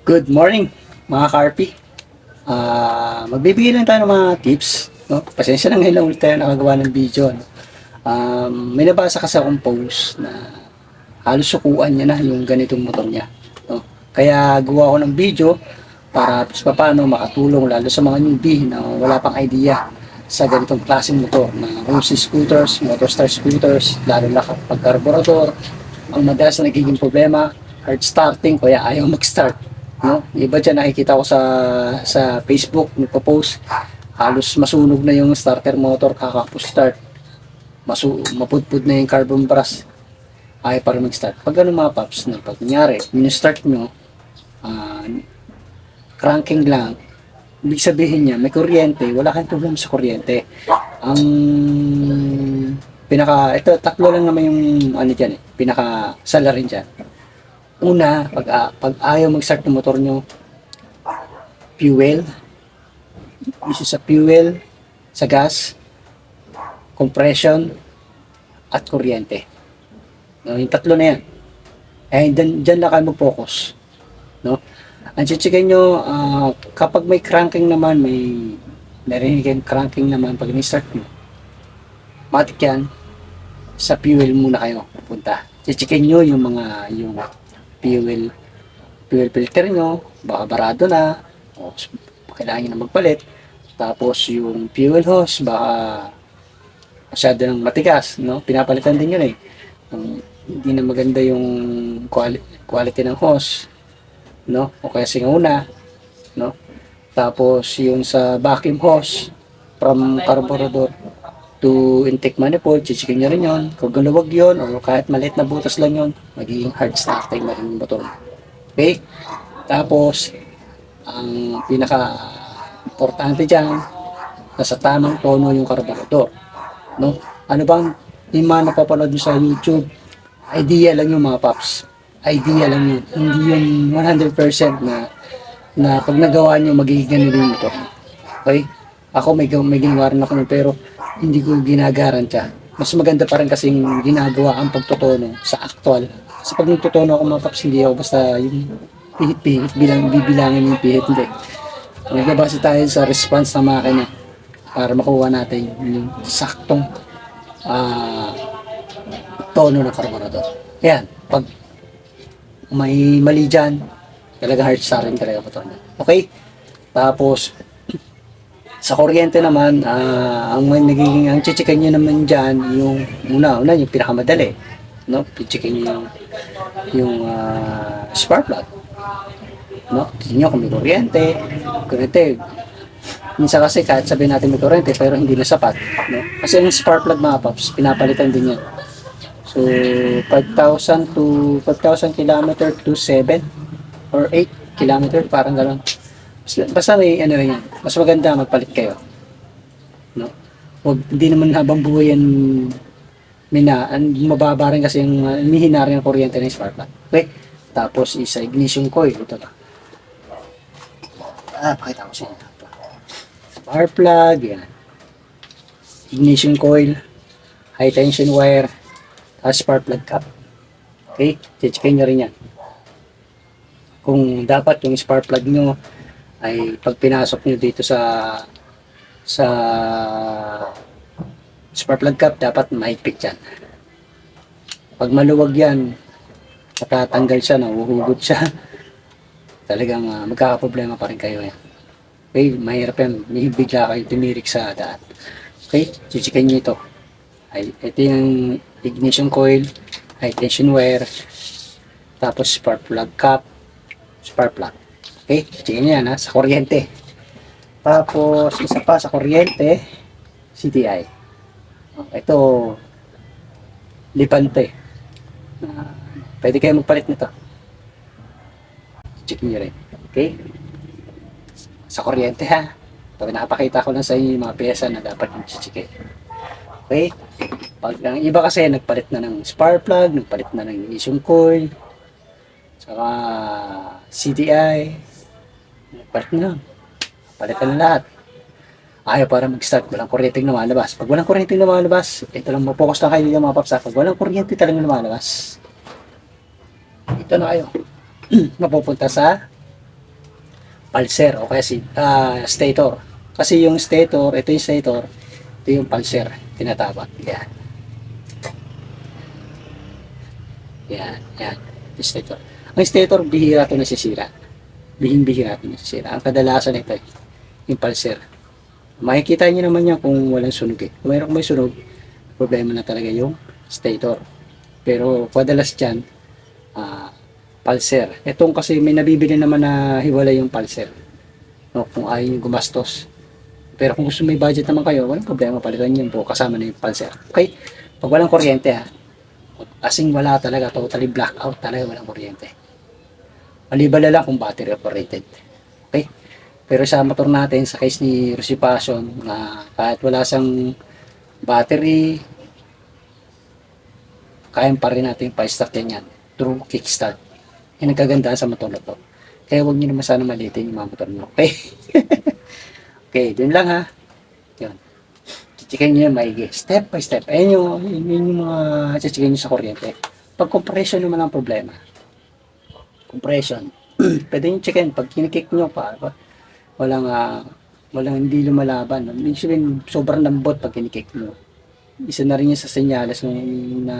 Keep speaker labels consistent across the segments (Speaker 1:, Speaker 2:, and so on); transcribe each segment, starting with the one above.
Speaker 1: Good morning, mga Karpi. Ah, magbibigay lang tayo ng mga tips. No? Pasensya na ngayon lang ulit tayo nakagawa ng video. No? Um, may nabasa kasi akong post na halos sukuan niya na yung ganitong motor niya. No? Kaya gawa ko ng video para pa paano makatulong lalo sa mga newbie na wala pang idea sa ganitong klaseng motor na Rosy scooters, motorstar scooters, lalo na kapag carburetor, ang madalas na nagiging problema, hard starting, kaya ayaw mag-start. No? Iba dyan nakikita ko sa sa Facebook, nagpo-post, halos masunog na yung starter motor kakapos start. Masu mapudpud na yung carbon brush. Ayaw pa rin mag-start. Pag ganun mga paps, na pag nangyari, start nyo, ah, cranking lang, ibig sabihin niya, may kuryente, wala kang problema sa kuryente. Ang pinaka, ito, tatlo lang naman yung ano dyan eh, pinaka salarin dyan. Una, pag, ah, pag ayaw mag-start ng motor nyo, fuel, issue sa fuel, sa gas, compression, at kuryente. No, yung tatlo na yan. Eh, dyan, dyan na kayo mag-focus. No? Ang chichikin nyo, ah, kapag may cranking naman, may narinig yung cranking naman pag ni-start nyo, matik yan, sa fuel muna kayo pupunta. Chichikin nyo yung mga, yung fuel, fuel filter nyo, baka barado na, o kailangan nyo na magpalit. Tapos yung fuel hose, baka masyado ng matigas, no? Pinapalitan din yun eh. Kung hindi na maganda yung quali- quality ng hose, no? O kaya singuna, no? Tapos yung sa vacuum hose from carburetor to intake manifold, chichikin nyo rin yun. Kung galuwag yun, o kahit maliit na butas lang yun, magiging hard starting na rin yung motor. Okay? Tapos, ang pinaka importante dyan, nasa tamang tono yung carburetor. No? Ano bang yung mga napapanood nyo sa YouTube, idea lang yung mga paps. Idea lang yun. Hindi yun 100% na na pag nagawa nyo, magiging ganun yung motor. Okay? Ako may, may ginawa rin ako nun, pero hindi ko ginagarantya. Mas maganda pa rin kasing ginagawa ang pagtotono sa actual. Sa pag nagtotono ako mga paps, hindi ako basta yung pihit-pihit, bilang, bibilangin yung pihit, hindi. Nagbabase tayo sa response ng makina para makuha natin yung saktong ah, tono ng karburador. Yan, pag may mali dyan, talaga hard starting talaga motor niya. Okay? Tapos, sa kuryente naman, ah, ang may nagiging, ang chichikan nyo naman dyan, yung una, una, yung pinakamadali. No? Chichikan nyo yung, yung ah, spark plug. No? Tingnan nyo kung may kuryente. Kuryente, minsan kasi kahit sabihin natin may kuryente, pero hindi na sapat. No? Kasi yung spark plug mga paps, pinapalitan din yan. So, 5,000 to 5,000 kilometer to 7 or 8 kilometer, parang gano'n. Basta, may ano rin yan. Mas maganda magpalit kayo. No? Huwag, hindi naman habang buhay yan mina, mababa rin kasi yung uh, mihina rin ang kuryente ng spark plug. Okay? Tapos isa ignition coil. Ito na. Ah, pakita ko sa inyo. Spark plug, yan. Ignition coil, high tension wire, tapos spark plug cap. Okay? Checkin nyo rin yan. Kung dapat yung spark plug nyo ay pag pinasok nyo dito sa sa spark plug cap, dapat mahigpit yan. Pag maluwag yan, natatanggal siya, nahuhugot siya, talagang uh, magkakaproblema pa rin kayo yan. Okay, mahirap yan. May bigla kayo tumirik sa daan. Okay, chichikin nyo ito. Ay, ito yung ignition coil, high tension wire, tapos spark plug cap, spark plug. Okay, chichikin nyo yan ha, sa kuryente. Tapos, isa pa sa kuryente, CTI. Ito, lipante. Ah, pwede kayo magpalit nito. Check nyo rin. Okay? Sa kuryente ha. Ito, pinapakita ko lang sa inyo yung mga pyesa na dapat yung chichikin. Okay? Pag ang iba kasi nagpalit na ng spark plug, nagpalit na ng ignition coil, saka CDI, nagpalit na lang. Palitan na lahat. Ayaw para mag-start, walang kuryenteng lumalabas. Pag walang kuryenteng lumalabas, ito lang, mapokus lang kayo dito mga paps. ha? Pag walang kuryente talagang lumalabas, ito na kayo. Mapupunta sa pulser o kaya si ah, stator. Kasi yung stator, ito yung stator, ito yung pulser, tinatawag. Yan. Yan, yan. Yung stator. Ang stator, bihira ito nasisira. Bihing-bihira ito nasisira. Ang kadalasan ito, yung pulser. Makikita niyo naman yan kung walang sunog eh. Kung mayroon may sunog, problema na talaga yung stator. Pero padalas dyan, ah, pulser. Itong kasi may nabibili naman na hiwalay yung pulser. No, kung ayaw yung gumastos. Pero kung gusto may budget naman kayo, walang problema, palitan niyo po kasama na yung pulser. Okay? Pag walang kuryente ha, asing wala talaga, totally blackout talaga, walang kuryente. Maliban na lang kung battery operated. Okay? Pero sa motor natin, sa case ni Rosy Passion, na kahit wala siyang battery, kaya pa rin natin pa-start yan yan through kickstart. Yan ang kagandahan sa motor na to. Kaya huwag nyo naman sana malitin yung mga motor nyo. Okay? okay, dun lang ha. Yun. Chichikin nyo yung maigi. Step by step. Ayan yung, yun yung mga chichikin nyo sa kuryente. Pag compression naman ang problema. Compression. Pwede nyo chicken. Pag kinikick nyo pa, pa walang, ah, walang hindi lumalaban. Ibig sobrang lambot pag kinikick nyo. Isa na rin yun sa senyales na, na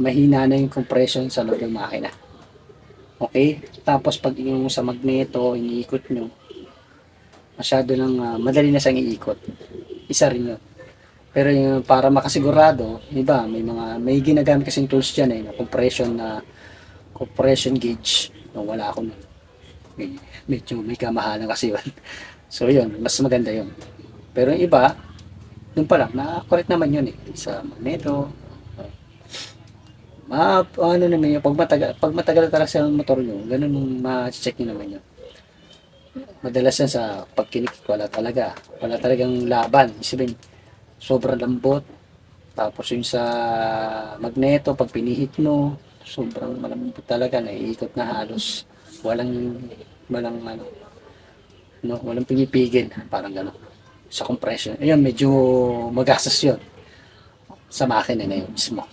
Speaker 1: mahina na yung compression sa loob ng makina. Okay? Tapos pag yung sa magneto, iniikot nyo, masyado lang, ah, madali na siyang iikot. Isa rin yun. Pero yung para makasigurado, iba, may mga, may ginagamit kasing tools dyan eh, na compression na, compression gauge. No, wala ako nun. May, medyo may kamahalan kasi yun. so yun, mas maganda yun. Pero yung iba, doon pa lang, na-correct naman yun eh. Sa magneto, ma ano naman yun, pag matagal, pag matagal talaga sa motor nyo, ganun ma-check nyo naman yun. Madalas yan sa pagkinik, wala talaga. Wala talagang laban. Isipin, sobrang lambot. Tapos yung sa magneto, pag pinihit mo, sobrang malambot talaga, naiikot na halos. Walang, walang ano, no, walang pinipigil, parang gano'n. Sa compression. Ayun, medyo magastos yun. Sa makina na yun mismo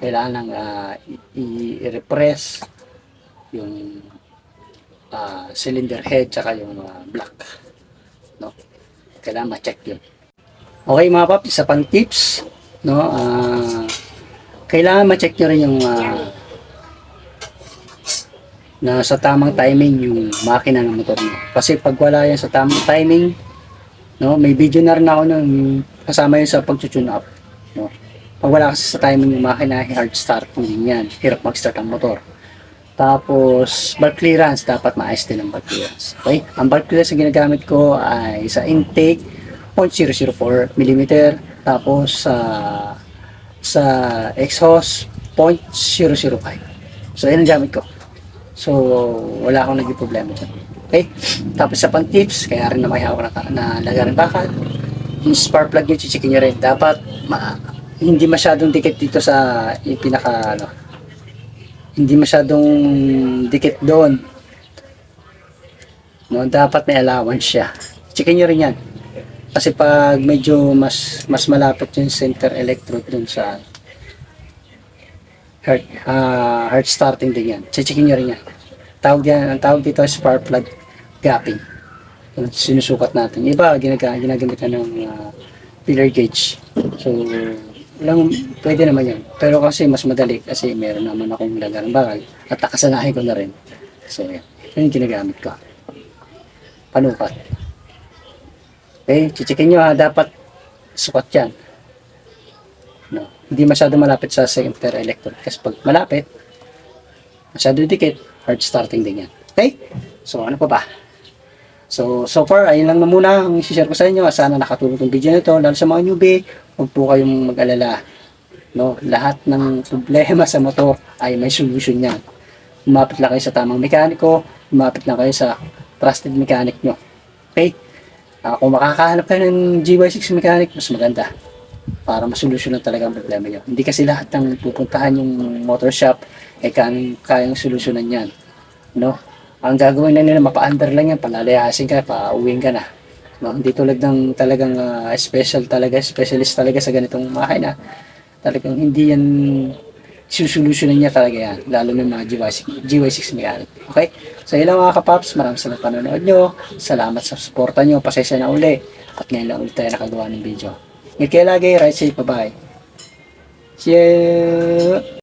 Speaker 1: kailangan ng ah, i- i-repress yung ah, cylinder head tsaka yung ah, block no kailangan ma-check yun okay mga pap isa pang tips no ah, kailangan ma-check nyo rin yung ah, na sa tamang timing yung makina ng motor mo kasi pag wala yan sa tamang timing no may video na rin ako nun kasama yun sa pag-tune up no pag wala kasi sa timing ng makina, hard start din yan. Hirap mag-start ang motor. Tapos, bulk clearance, dapat maayos din ang bulk clearance. Okay? Ang bulk clearance na ginagamit ko ay sa intake, 0.004 mm. Tapos, sa sa exhaust, 0.005. So, yan ang gamit ko. So, wala akong naging problema dyan. Okay? Tapos sa pang tips, kaya rin na may hawak na, na lagarin bakal. Yung spark plug nyo, chichikin nyo rin. Dapat ma- hindi masyadong dikit dito sa yung pinaka ano hindi masyadong dikit doon no dapat may allowance siya checkin nyo rin yan kasi pag medyo mas mas malapit yung center electrode dun sa heart ah heart starting din yan checkin nyo rin yan tawag yan ang tawag dito ay spark plug gapping sinusukat natin iba ginagamit ginagamit na ng ah, filler gauge so lang pwede naman yan. Pero kasi mas madali kasi meron naman akong lagang bakal at nakasanahin ko na rin. So yan. Yun yung ginagamit ko. Panukat. Okay, chichikin nyo ha, dapat sukat yan. Hindi masyado malapit sa center electrode kasi pag malapit, masyado dikit, hard starting din yan. Okay? So ano pa ba? So, so far, ayun lang na muna ang isi-share ko sa inyo. Sana nakatulong itong video na ito. Lalo sa mga newbie, huwag po kayong mag-alala. No? Lahat ng problema sa motor ay may solution yan. Lumapit lang kayo sa tamang mekaniko, lumapit lang kayo sa trusted mechanic nyo. Okay? Ah, kung makakahanap kayo ng GY6 mechanic, mas maganda para masolusyonan talaga ang problema nyo. Hindi kasi lahat ng pupuntahan yung motor shop ay kayang, kayang solusyonan yan. No? Ang gagawin na nila, mapa-under lang yan, palalayasin ka, pauwiin ka na. No? Hindi tulad ng talagang ah, special talaga, specialist talaga sa ganitong makina. Talagang hindi yan susolusyonan niya talaga yan. Lalo ng mga GY6, GY6 mechanic. Okay? So, yun lang mga kapaps. Maraming salamat sa panonood nyo. Salamat sa suporta nyo. Pasensya na uli. At ngayon lang ulit tayo nakagawa ng video. Kayo lagi. Ride safe. Bye-bye.